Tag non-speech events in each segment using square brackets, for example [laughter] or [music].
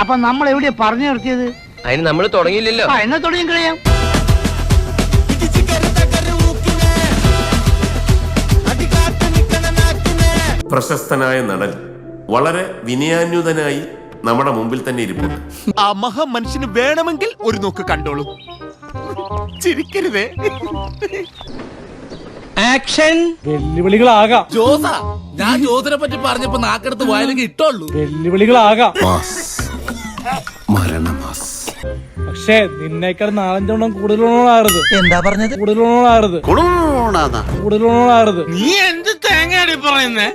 അപ്പൊ നമ്മൾ എവിടെയാ പറഞ്ഞു നിർത്തിയത്? അതിന് നമ്മൾ തുടങ്ങിയില്ലല്ലോ. എന്നെ തുടങ്ങി കഴിയാം പ്രശസ്തനായ നടൻ വളരെ വിനയാന്യുതനായി നമ്മുടെ മുമ്പിൽ തന്നെ ഇരിപ്പുണ്ട്. ആ മഹാ മനുഷ്യന് വേണമെങ്കിൽ ഒരു നോക്ക് കണ്ടോളൂ. ചിരിക്കരുതേ. വെല്ലുവിളികളാകാം. ജോസ ഞാൻ ജോസിനെ പറ്റി പറഞ്ഞപ്പോ നാക്കെടുത്ത് വായിലെങ്കിൽ ഇട്ടുള്ളൂ വെല്ലുവിളികളാകാം. പക്ഷേ നിന്നേക്കാൾ നാലഞ്ചെണ്ണം കൂടുതലുള്ളതാകരുത് എന്താ പറഞ്ഞത്? കൂടുതലുള്ളതാകരുത് കൂടുതലുള്ളതാകരുത് നീ എന്ത് തേങ്ങയാണ് പറയുന്നേ?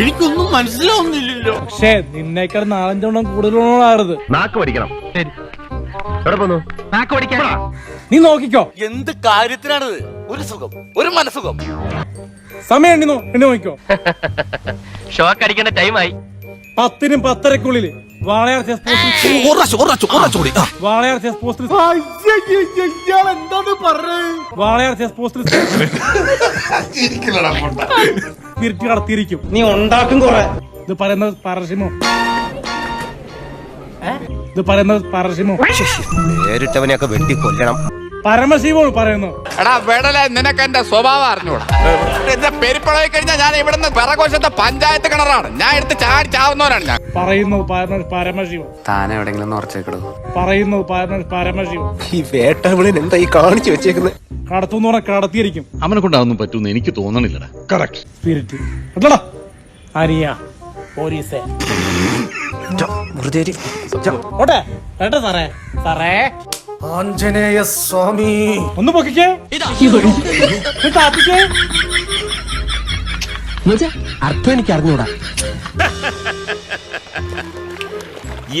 എനിക്കൊന്നും മനസ്സിലാവുന്നില്ലല്ലോ. പക്ഷേ നിന്നേക്കാൾ നാലഞ്ചെണ്ണം കൂടുതലുള്ളതാകരുത് നാക്ക് പഠിക്കണം. നാക്ക് പഠിക്കാൻ. നീ നോക്കിക്കോ. എന്ത് കാര്യത്തിനാണിത്? ഒരു സുഖം ഒരു മനസുഖം സമയം നോ- എണ്ണി നോക്കിക്കോ. [laughs] ഷോക്ക് അടിക്കേണ്ട ടൈമായി പത്തിനും പത്തരക്കുള്ളിൽ വാളയാർ ചെസ് പോസ്റ്റിൽ വാളയാർ ചെസ് പോസ്റ്റിൽ വാളയാർ ചെസ് പോസ്റ്റിൽ തിരിച്ചു കടത്തിയിരിക്കും. നീ ഉണ്ടാക്കും കൊറേ. ഇത് പറയുന്നത് പരസ്യമോ ഇത് പറയുന്നത് പരസ്യമോ നേരിട്ടവനെയൊക്കെ വെട്ടി കൊല്ലണം പരമശിവമാണ് പറയുന്നു. എടാ വേടല നിനക്ക് എന്റെ സ്വഭാവം അറിഞ്ഞൂടാ. എന്റെ പെരുപ്പളായി കഴിഞ്ഞാൽ ഞാൻ ഇവിടുന്ന് പിറകോശത്തെ പഞ്ചായത്ത് കിണറാണ്. ഞാൻ എടുത്ത് ചാടി ചാവുന്നവനാണ് ഞാൻ. പറയുന്നു പരമശിവ താൻ എവിടെങ്കിലും ഉറച്ചേക്കിടൂ പരമ- പരമശിവം ഈ വേട്ടവിളിൻ എന്താ ഈ കാണിച്ചു വെച്ചേക്കുന്നത് കടത്തുന്ന് പറഞ്ഞാൽ കടത്തിയിരിക്കും. അവനെ കൊണ്ടാതൊന്നും പറ്റൂന്ന് എനിക്ക് തോന്നണില്ലടാ. കറക്റ്റ് സ്പിരിറ്റ് അനിയ പോലീസേ. ഓട്ടെ. സാറേ. സാറേ. ആഞ്ജനേയ സ്വാമി. ഒന്ന് പൊക്കിക്കേ. അർത്ഥം എനിക്ക് അറിഞ്ഞൂടാ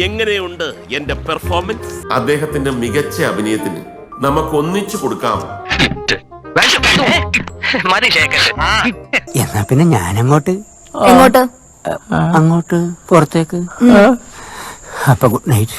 എങ്ങനെയുണ്ട് എന്റെ പെർഫോമൻസ് അദ്ദേഹത്തിന്റെ മികച്ച അഭിനയത്തിന് നമുക്ക് ഒന്നിച്ചു കൊടുക്കാം എന്നാ പിന്നെ ഞാനങ്ങോട്ട്? എങ്ങോട്ട്? അങ്ങോട്ട്? പുറത്തേക്ക്? അപ്പൊ ഗുഡ് നൈറ്റ്.